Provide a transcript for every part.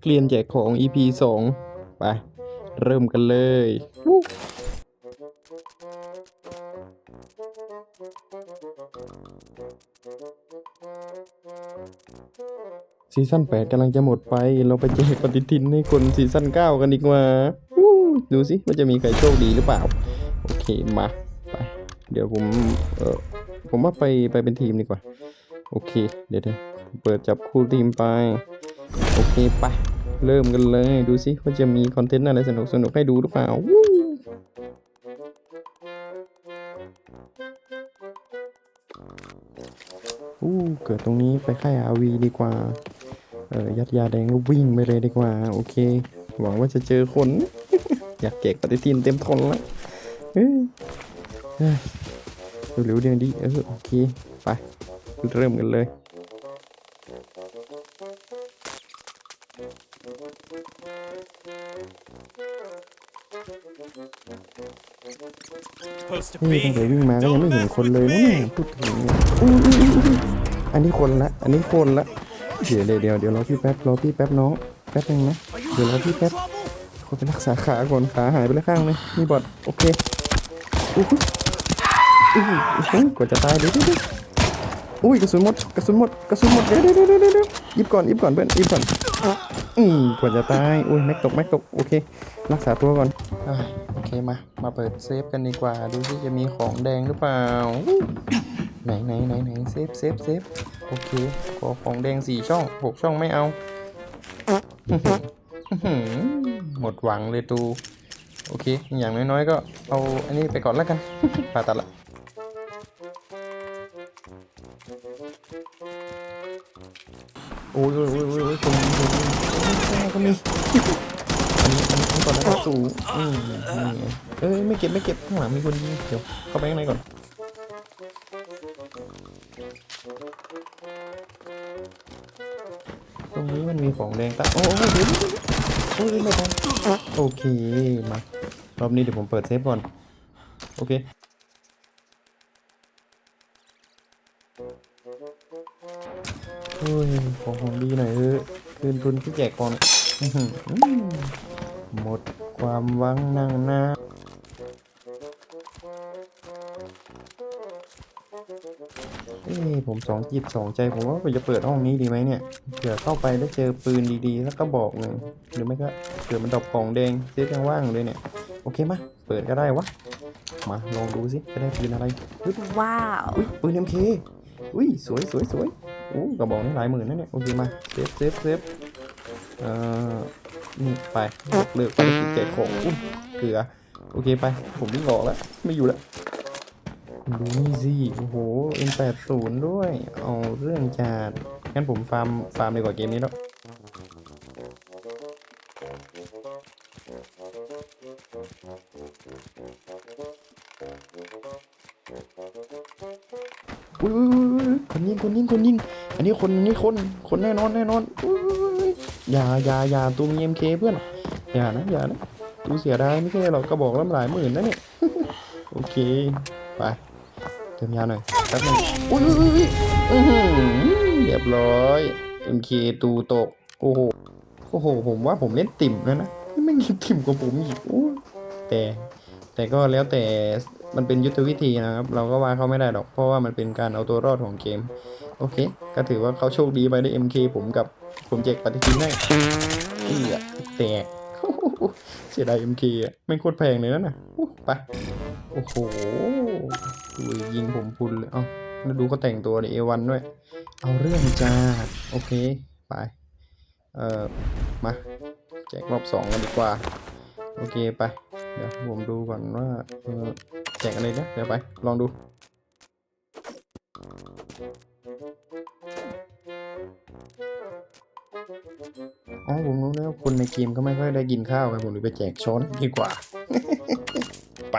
เกลียนแจกของ EP สองไป เริ่มกันเลยซีซั่น8กำลังจะหมดไป เราไปแจกปฏิทินให้คนซีซั่น9 กันดีกว่าดูสิว่าจะมีใครโชคดีหรือเปล่า โอเคมาไป เดี๋ยวผมเออผมว่าไปไปเป็นทีมดีกว่า โอเค เดี๋ยวเดี๋ยวเปิดจับคู่ทีมไป โอเคไปเริ่มกันเลย ดูสิว่าจะมีคอนเทนต์อะไรสนุกสนุกให้ดูหรือเปล่าวู้อู้เกิดตรงนี้ไปค่ายอาวีดีกว่า เออยัดยาแดงแล้ววิ่งไปเลยดีกว่า โอเค หวังว่าจะเจอคน อยากแจกปฏิทินเต็มทนแล้วเอ้ยเอ้ยเร็วๆเดียวดีเออโอเค ไป เริ่มกันเลย นี่ be. ตั้งแต่วิ่งมาก็ยังไม่เห็นคนเลยนะเนี่ยพูดถึงเนี่ยอุ๊ยอุ๊ยอุ๊ยอุ๊ยอันนี้คนละ อันนี้คนละ เดี๋ยวเดี๋ยวเดี๋ยวเดี๋ยวรอพี่แป๊บรอพี่แป๊บน้องแป๊บนึงนะ เดี๋ยวรอพี่แป๊บคนไปรักษาขาก่อนขาหายไปแล้วข้างเลยมีบอดโอเคอุ้ยอุ้ยอุ้ยกว่าจะตายเดี๋ยวเดี๋ยวเดี๋ยวอุ้ยกระสุนหมดกระสุนหมดกระสุนหมดเดี๋ยวเดี๋ยวเดี๋ยวเดี๋ยวเดี๋ยวหยิบก่อนหยิบก่อนเพื่อนหยิบก่อน อืมกว่าจะตาย อุ้ยแม็กตกแม็กตก โอเค รักษาตัวก่อนอโอเคมา มาเปิดเซฟกันดีกว่า ดูสิจะมีของแดงหรือเปล่า ไหนไหนไหนไหนเซฟเซฟเซฟโอเค ขอของแดงสี่ช่องหกช่องไม่เอาอื้อหืออื้อหือหมดหวังเลยตู โอเค อย่างน้อยๆ ก็เอาอันนี้ไปก่อนแล้วกันผ่าตัดละ โอ้ยโอ้ยโอ้ยโอ้ยโอ้ยตรงนี้ตรงนี้ก็มีอันนี้อันนี้ก่อนนะครับสูอืมนี่ไงเอ้ยไม่เก็บไม่เก็บข้างหลังมีคนยิงเดี๋ยวเข้าไปข้างในก่อนตรงนี้มันมีของแดงตะโอ้โหเดี๋ยวโอ้ยไม่ทันโอเคมารอบนี้เดี๋ยวผมเปิดเซฟก่อนโอเค โอ้ยของของดีหน่อยเออคืนทุนที่แจกก่อนอื้อหืออืมหมดความหวังนั่งหน้าเอ้ยผมสองจิตสองใจผมว่าผมจะเปิดห้องนี้ดีไหมเนี่ยเผื่อเข้าไปแล้วเจอปืนดีๆ แล้วก็บอกหนึ่งหรือไม่ก็เผื่อมันดรอปกล่องแดงเซฟยังว่างอยู่เลยเนี่ย โอเคมาเปิดก็ได้วะ มาลองดูสิจะได้ปืนอะไรอุ๊ย Wow. อุ้ยปืนเอ็มเคอุ้ยสวยสวยสวย โอ้กระบอกนี้หลายหมื่นนะเนี่ยโอเคมาเซฟเซฟเซฟเอ่อนี่ไปเลิกไปแจกของอุ้ยเกลือโอเคไป ผมวิ่งออกแล้ว ไม่อยู่แล้วดูนี่สิโอ้โห M80 ด้วย เอาเรื่องจัดงั้นผมฟาร์มฟาร์มดีกว่าเกมนี้แล้วอุ้ยคนยิงคนยิงคนยิง อันนี้คนอันนี้คนคนแน่นอนแน่นอนอย่าอย่าอย่าตัวมี MK เคเพื่อนอย่านะอย่านะดูเสียดายไม่ใช่หรอกกระบอกละหลายหมื่นนะเนี่ยโอเคไปเติมยาหน่อยแป๊บนึงอุ้ยอุ้ยอุ้ยอื้อหือเรียบร้อย MK ตูตกโอ้โหโอ้โหผมว่าผมเล่นติ่มแล้วนะไม่มีติ่มกว่าผมอีกโอ้แต่แต่ก็แล้วแต่มันเป็นยุทธวิธีนะครับ เราก็ว่าเขาไม่ได้หรอก เพราะว่ามันเป็นการเอาตัวรอดของเกม โอเค ก็ถือว่าเขาโชคดีไปได้ MK ผมกับผมแจกปฏิทินให้เอียแตกเสียดาย MK อะไม่โคตรแพงเลยนะน่ะไปโอ้โหดูยิงผมพุนเลยเอ้าแล้วดูเขาแต่งตัวในเอวันด้วย เอาเรื่องจ้า โอเค ไป เอ่อ มา แจกรอบสองกันดีกว่า โอเค ไป เดี๋ยวผมดูก่อนว่า เออ แจกอะไรนะ เดี๋ยวไป ลองดู อ๋อผมรู้แล้วคนในเกมก็ไม่ค่อยได้กินข้าวกันผมเลยไปแจกช้อนดีกว่า ไป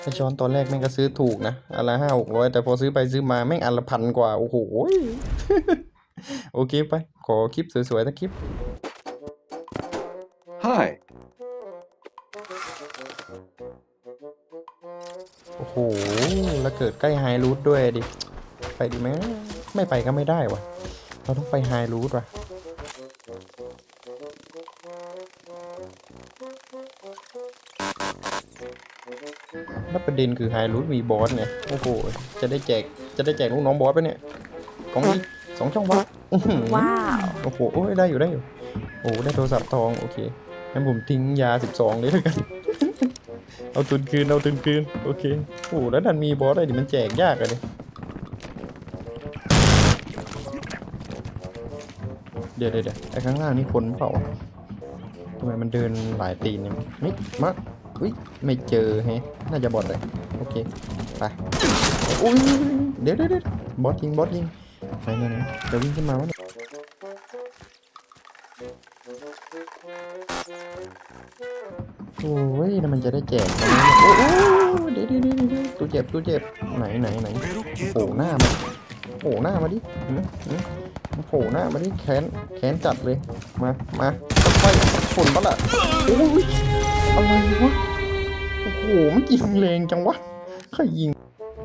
ไอช้อนตอนแรกแม่งก็ซื้อถูกนะอันละห้าหกร้อยแต่พอซื้อไปซื้อมาแม่งอันละพันกว่า โอ้โห โอเคไป ขอคลิปสวยๆสักคลิป Hi. โอ้โห แล้วเกิดใกล้ไฮรูทด้วยดิ ไปดีไหมไม่ไปก็ไม่ได้วะเราต้องไปไฮรูทว่ะแล้วประเด็นคือไฮรูทมีบอสไงโอ้โห จะได้แจก จะได้แจกลูกน้องบอสไปะเนี่ยกล่องนี้สองช่องวะอื้อหือว้าว โอ้โหโอ้ยได้อยู่ได้อยู่ โอ้ได้โทรศัพท์ทอง โอเคงั้นผมทิ้งยา 12 เลยแล้วกัน เอาตุนคืนเอาตุนคืนโอเคโอ้แล้วดันมีบอสอะไรดิมันแจกยากอะเลยเดี๋ยวเดี๋ยวเดี๋ยวไอ้ข้างล่างนี่คนเปล่าทำไมมันเดินหลายตีนเนี่ยนี่มาอุ้ยไม่เจอแฮะน่าจะบอทเลยโอเคไปอุ้ยเดี๋ยวเดี๋ยวบอสยิงบอสยิงไหนไหนนเดี๋ยววิ่งขึ้นมาวะ โอ้ยแล้วมันจะได้แจกไหมโอ้โหเดี๋ยวเดี๋ยวเดี๋ยวตัวเจ็บตัวเจ็บไหนไหนไหนโผล่หน้ามาโผล่หน้ามาดิหืมโผล่หน้ามาดิแขนแขนจัดเลย มา มาค่อยๆฝนปะล่ะโอ้ยอะไรวะ โอ้โห มันยิงแรงจังวะใครยิง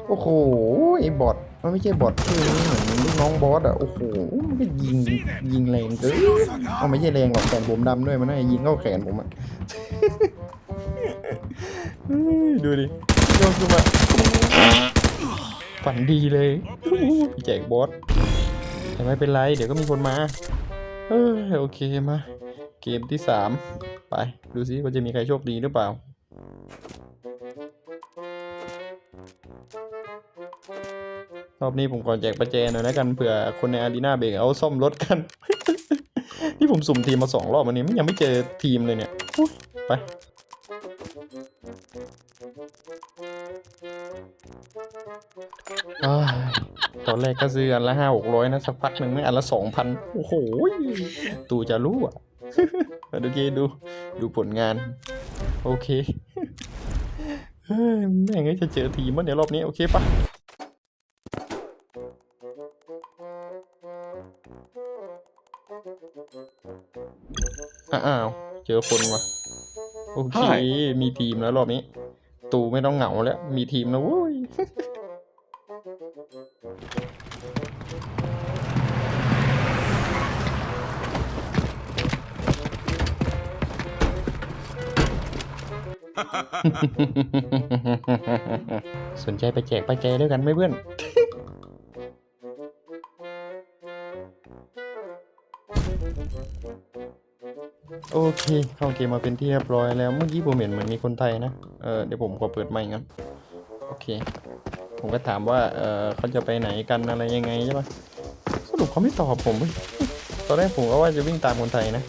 โอ้โห ไอ้บอทมันไม่ใช่บอทที่เหมือนลูกน้องบอสอะโอ้โห มันก็ยิง ยิงแรงเกินเอาไม่ใช่แรงหรอกแขนผมดำด้วยมันน่าจะยิงเข้าแขนผมอะ ดูดิโยนขึ้นมาฝันดีเลยแจกบอสแต่ไม่เป็นไร เดี๋ยวก็มีคนมา เออโอเคมา เกมที่สามไป ดูซิว่าจะมีใครโชคดีหรือเปล่ารอบนี้ผมก่อนแจกประแจหน่อยแล้วกันเผื่อคนในอารีนาเบรกเอาซ่อมรถกัน นี่ผมสุ่มทีมมาสองรอบวันนี้ยังไม่เจอทีมเลยเนี่ยไป ตอนแรกก็ซื้ออันละห้าหกร้อยนะ สักพักหนึ่งไม่อันละสองพันโอ้โห ตูจะรู้อะมาดูเกดูดูผลงาน โอเคเฮ้ยแม่งเอ้ยจะเจอทีมมั้งเดี๋ยวรอบนี้ โอเคปะอ้าว เจอคนว่ะ โอเค มีทีมแล้วรอบนี้ ตูไม่ต้องเหงาแล้ว มีทีมแล้วเว้ย สนใจไปแจกไปแจด้วยกันไหมเพื่อนโอเค เข้าเกมมาเป็นที่เรียบร้อยแล้ว เมื่อกี้ผมเห็นเหมือนมีคนไทยนะ เออเดี๋ยวผมขอเปิดไมค์กันโอเค ผมก็ถามว่า เออเขาจะไปไหนกันอะไรยังไงใช่ปะสรุปเขาไม่ตอบผมเว้ยตอนแรกผมก็ว่าจะวิ่งตามคนไทยนะ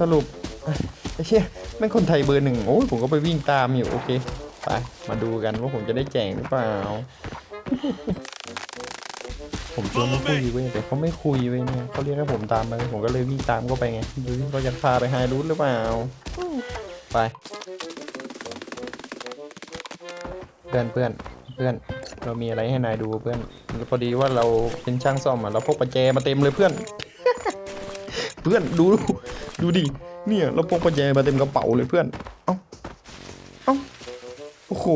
สรุปไอ้เชี่ยแม่งคนไทยเบอร์หนึ่งโอ้ยผมก็ไปวิ่งตามอยู่โอเคไปมาดูกันว่าผมจะได้แจงหรือเปล่า ผมชวนเขาคุยเว้ยแต่เขาไม่คุยเว้ยเนี่ยเขาเรียกให้ผมตามไปผมก็เลยวิ่งตามเขาไปไงดูที่เขาจะพาไปไฮรูทหรือเปล่า ไปเพื่อนเพื่อนเพื่อนเรามีอะไรให้นายดูเพื่อนพอดีว่าเราเป็นช่างซ่อมอะเราพกประแจมาเต็มเลยเพื่อน เพื่อนดูดูดิเนี่ยเราพกประแจมาเต็มกระเป๋าเลยเพื่อนเอ้าเอ้าโอ้โห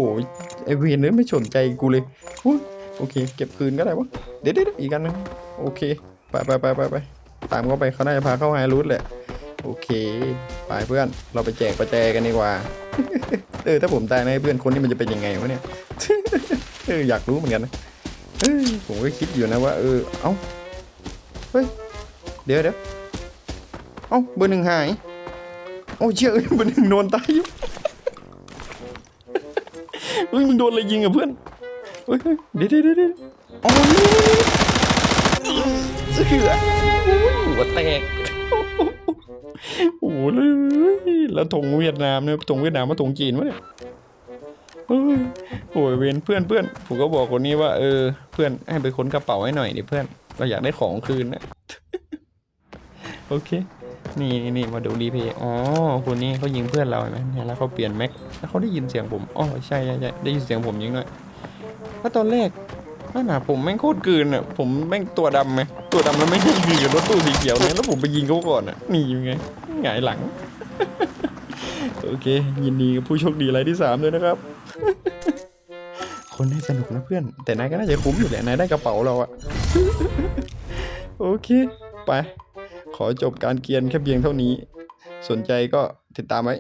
ไอเวนเนี่ยไม่สนใจกูเลยอุ๊ยโอเค เก็บคืนก็ได้วะเดี๋ยวเดี๋ยวอีกอันหนึงโอเคไปไปไปไปไปตามเขาไปเขาน่าจะพาเข้าไฮรูทแหละโอเคไปเพื่อนเราไปแจกประแจกันดีกว่าเออถ้าผมตายนะเพื่อนคนนี้มันจะเป็นยังไงวะเนี่ยเอออยากรู้เหมือนกันนะผมก็คิดอยู่นะว่าเออเอ้าเฮ้ยเดี๋ยวเดี๋ยว เอ้าเบอร์หนึ่งหาย โอ้เชื่อเบอร์หนึ่งโดนตายอยู่เฮ้ยมึงโดนอะไรยิงอะเพื่อนเฮ้ยเฮ้เดี๋ยวเดี๋ยวเดี๋ยวเดี๋ยวอ๋อนี่เสือหัวแตกโอ้โหเลยแล้วธงเวียดนามเนี่ยธงเวียดนามมาธงจีนวะเนี่ยโอ้ยเวนเพื่อนเพื่อนผมก็บอกคนนี้ว่าเออ เพื่อนให้ไปค้นกระเป๋าให้หน่อยดิเพื่อน เราอยากได้ของคืนนะ โอเค นี่นี่นมาดูรีเพย์อ๋อคนนี้เขายิงเพื่อนเราใช่ไหมเนี่ยแล้วเขาเปลี่ยนแม็กแล้วเขาได้ยินเสียงผมอ๋อใช่ใช่ใช่ได้ยินเสียงผมยิงด้วยแล้วตอนแรกนั่นน่ะผมแม่งโคตรกืนอะผมแม่งตัวดำไหมตัวดำแล้วไม่ได้ยิงกับรถตู้สีเขียวเนี่ยแล้วผมไปยิงเขาก่อนอะนียังไงหงายหลัง โอเค ยินดีกับผู้โชคดีรายที่สามเลยนะครับ คนได้สนุกนะเพื่อน แต่นายก็น่าจะคุ้มอยู่แหละนายได้กระเป๋าเราอะโอเค ไป ขอจบการเกียนแค่เพียงเท่านี้ สนใจก็ติดตามไว้